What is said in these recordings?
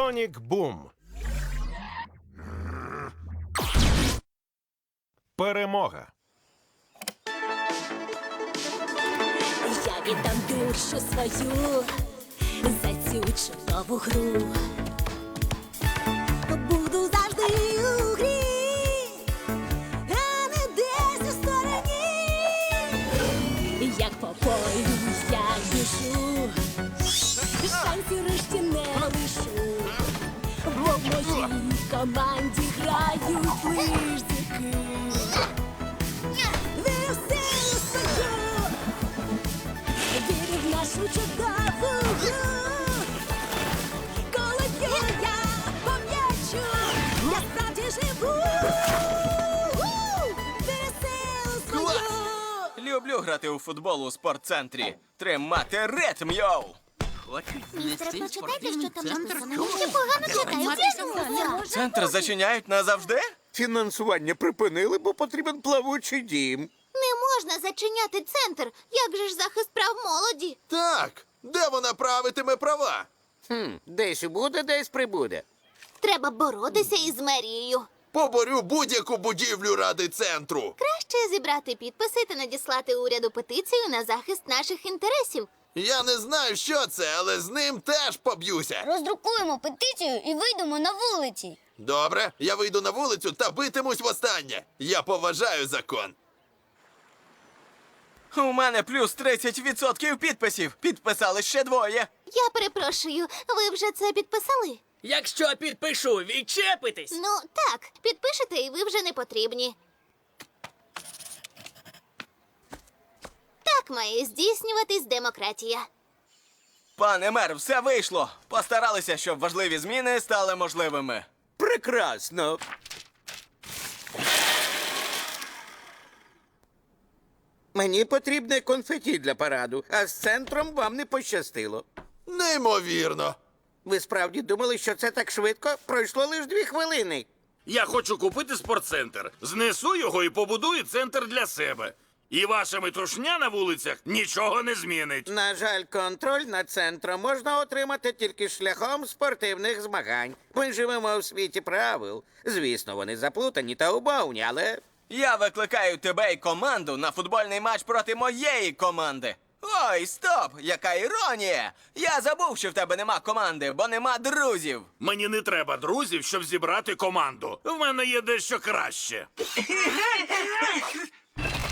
Сонік Бум. Перемога. Я віддам душу свою за цю чудову гру. Команді грають ближники. Вірю в силу вірю в нашу чудову гру. Коли я по м'ячу, я живу. Свою. Люблю грати у футбол у спортцентрі. Тримати ритм, йоу! Містер, прочитайте, що там написано. Я погано читаю. Центр зачиняють назавжди? Фінансування припинили, бо потрібен плавучий дім. Не можна зачиняти центр. Як же ж захист прав молоді? Так, де вона правитиме права? Хм, десь буде, десь прибуде. Треба боротися із мерією. Поборю будь-яку будівлю ради центру. Краще зібрати підписи та надіслати уряду петицію на захист наших інтересів. Я не знаю, що це, але з ним теж поб'юся. Роздрукуємо петицію і вийдемо на вулиці. Добре, я вийду на вулицю та битимусь востаннє. Я поважаю закон. У мене плюс 30% підписів. Підписали ще двоє. Я перепрошую, ви вже це підписали? Якщо підпишу, відчепитись. Ну так, підпишете і ви вже не потрібні. Так має здійснюватись демократія. Пане мер, все вийшло. Постаралися, щоб важливі зміни стали можливими. Прекрасно. Мені потрібне конфеті для параду, а з центром вам не пощастило. Неймовірно. Ви справді думали, що це так швидко? Пройшло лише дві хвилини. Я хочу купити спортцентр. Знесу його і побудую центр для себе. І ваша метушня на вулицях нічого не змінить. На жаль, контроль над центром можна отримати тільки шляхом спортивних змагань. Ми живемо у світі правил. Звісно, вони заплутані та убавні, але Я викликаю тебе і команду на футбольний матч проти моєї команди. Ой, стоп! Яка іронія! Я забув, що в тебе нема команди, бо нема друзів. Мені не треба друзів, щоб зібрати команду. В мене є дещо краще.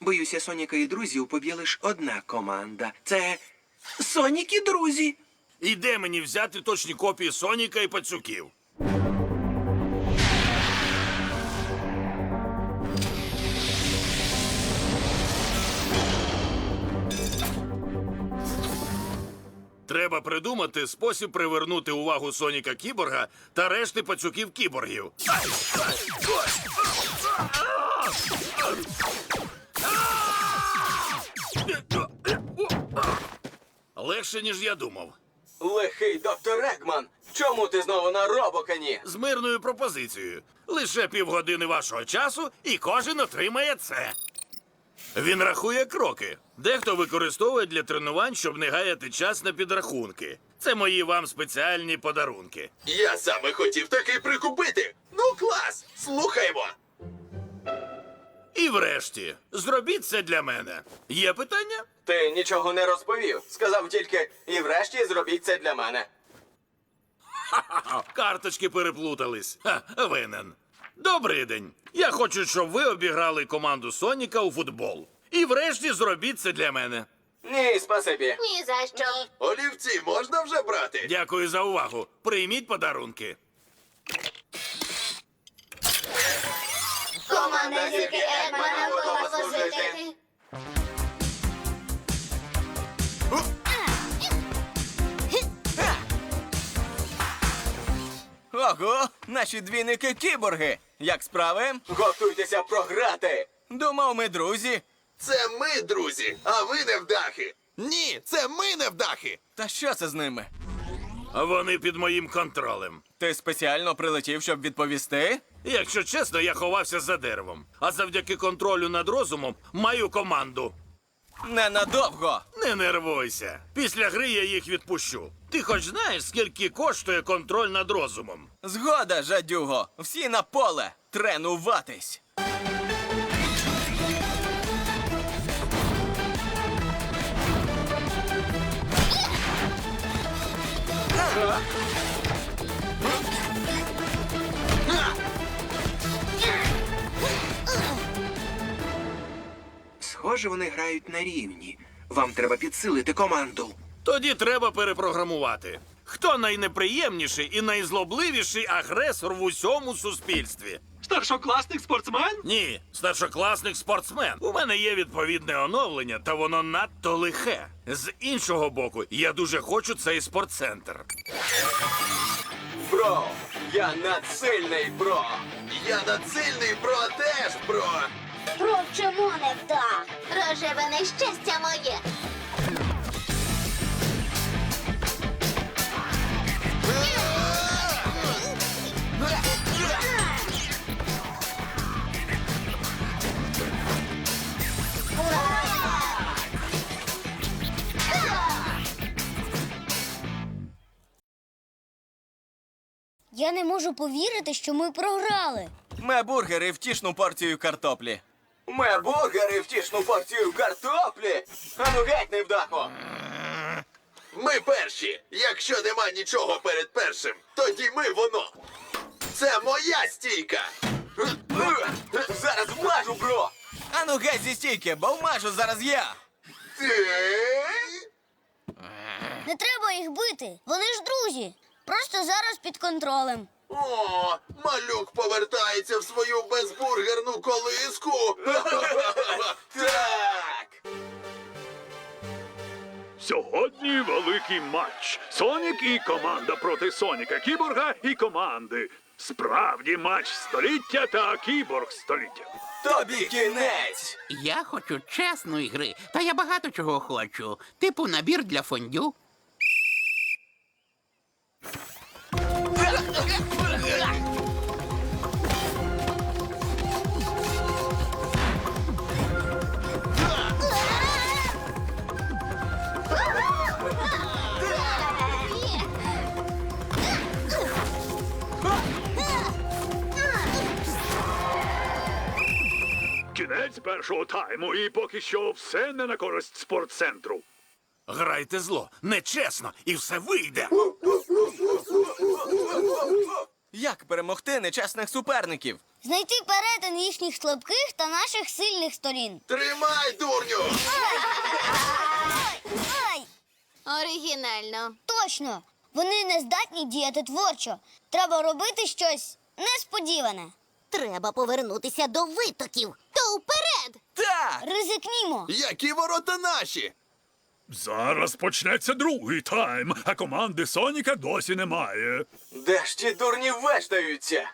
Боюся, Соніка і друзів поб'є лише одна команда. Це Сонік і друзі. І де мені взяти точні копії Соніка і пацюків? Треба придумати спосіб привернути увагу Соніка Кіборга та решти пацюків кіборгів. Легше, ніж я думав. Лихий доктор Екман, чому ти знову на робокані? з мирною пропозицією. Лише півгодини вашого часу, і кожен отримає це. Він рахує кроки. Дехто використовує для тренувань, щоб не гаяти час на підрахунки. Це мої вам спеціальні подарунки. Я саме хотів такий прикупити. Ну, клас! Слухаймо. І врешті, зробіть це для мене. Є питання? Ти нічого не розповів. Сказав тільки, і врешті зробіть це для мене. Ха-ха, карточки переплутались. Ха, винен. Добрий день. Я хочу, щоб ви обіграли команду Соніка у футбол. І врешті зробіть це для мене. Ні, спасибі. Ні за що. Олівці можна вже брати? Дякую за увагу. Прийміть подарунки. Команда зірки Екмана готова служити. Ого, наші двійники кіборги. Як справи? Готуйтеся програти. Думав, ми друзі. Це ми, друзі, а ви невдахи. Ні, це ми невдахи. Та що це з ними? Вони під моїм контролем. Ти спеціально прилетів, щоб відповісти? Якщо чесно, я ховався за деревом. А завдяки контролю над розумом маю команду. Ненадовго. Не нервуйся. Після гри я їх відпущу. Ти хоч знаєш, скільки коштує контроль над розумом? Згода, жадюго. Всі на поле. Тренуватись. Схоже, вони грають на рівні. Вам треба підсилити команду. Тоді треба перепрограмувати. Хто найнеприємніший і найзлобливіший агресор в усьому суспільстві? Старшокласник спортсмен? Ні, старшокласник спортсмен. У мене є відповідне оновлення, та воно надто лихе. З іншого боку, я дуже хочу цей спортцентр. Бро, я надсильний бро. Я надсильний, бро, теж, бро. Провчимо не так. Рожеве нещастя моє. Я не можу повірити, що ми програли. Мебургери втішну порцію картоплі. Мебургери втішну порцію картоплі. Ану геть невдахо. Ми перші. Якщо нема нічого перед першим, тоді ми воно. Це моя стійка. Зараз вмажу, бро. Ану геть зі стійки, бо вмажу зараз я. Ти? Не треба їх бити. Вони ж друзі. Просто зараз під контролем. О, малюк повертається в свою безбургерну колиску. Так. Сьогодні великий матч. Сонік і команда проти Соніка, Кіборга і команди. Справді матч століття та кіборг століття. Тобі кінець. Я хочу чесної гри, та я багато чого хочу. Типу набір для фондю. Кінець першого тайму, і поки що все не на користь спортцентру. Грайте зло, нечесно, і все вийде. Як перемогти нечесних суперників? Знайти перетин їхніх слабких та наших сильних сторін. Тримай, дурню! Ай! Оригінально. Точно! Вони не здатні діяти творчо. Треба робити щось несподіване. Треба повернутися до витоків. То вперед! Так! Ризикнімо. Які ворота наші? Зараз почнеться другий тайм, а команди Соніка досі немає. Де ж ті дурні вештаються?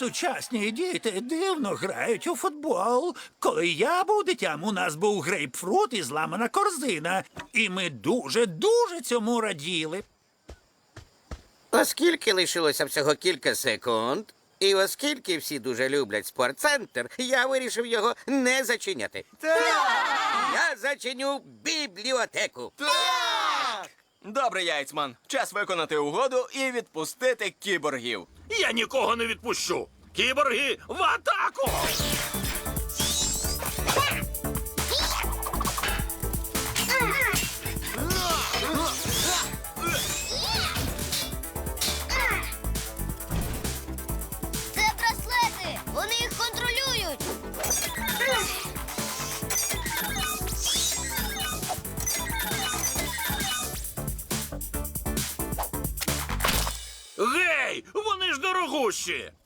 Сучасні діти дивно грають у футбол. Коли я був дитям, у нас був грейпфрут і зламана корзина. І ми дуже, дуже цьому раділи. Оскільки лишилося всього кілька секунд, і оскільки всі дуже люблять спортцентр, я вирішив його не зачиняти. Я зачиню бібліотеку. Добре, яйцман. Час виконати угоду і відпустити кіборгів. Я нікого не відпущу. Кіборги в атаку! Гей!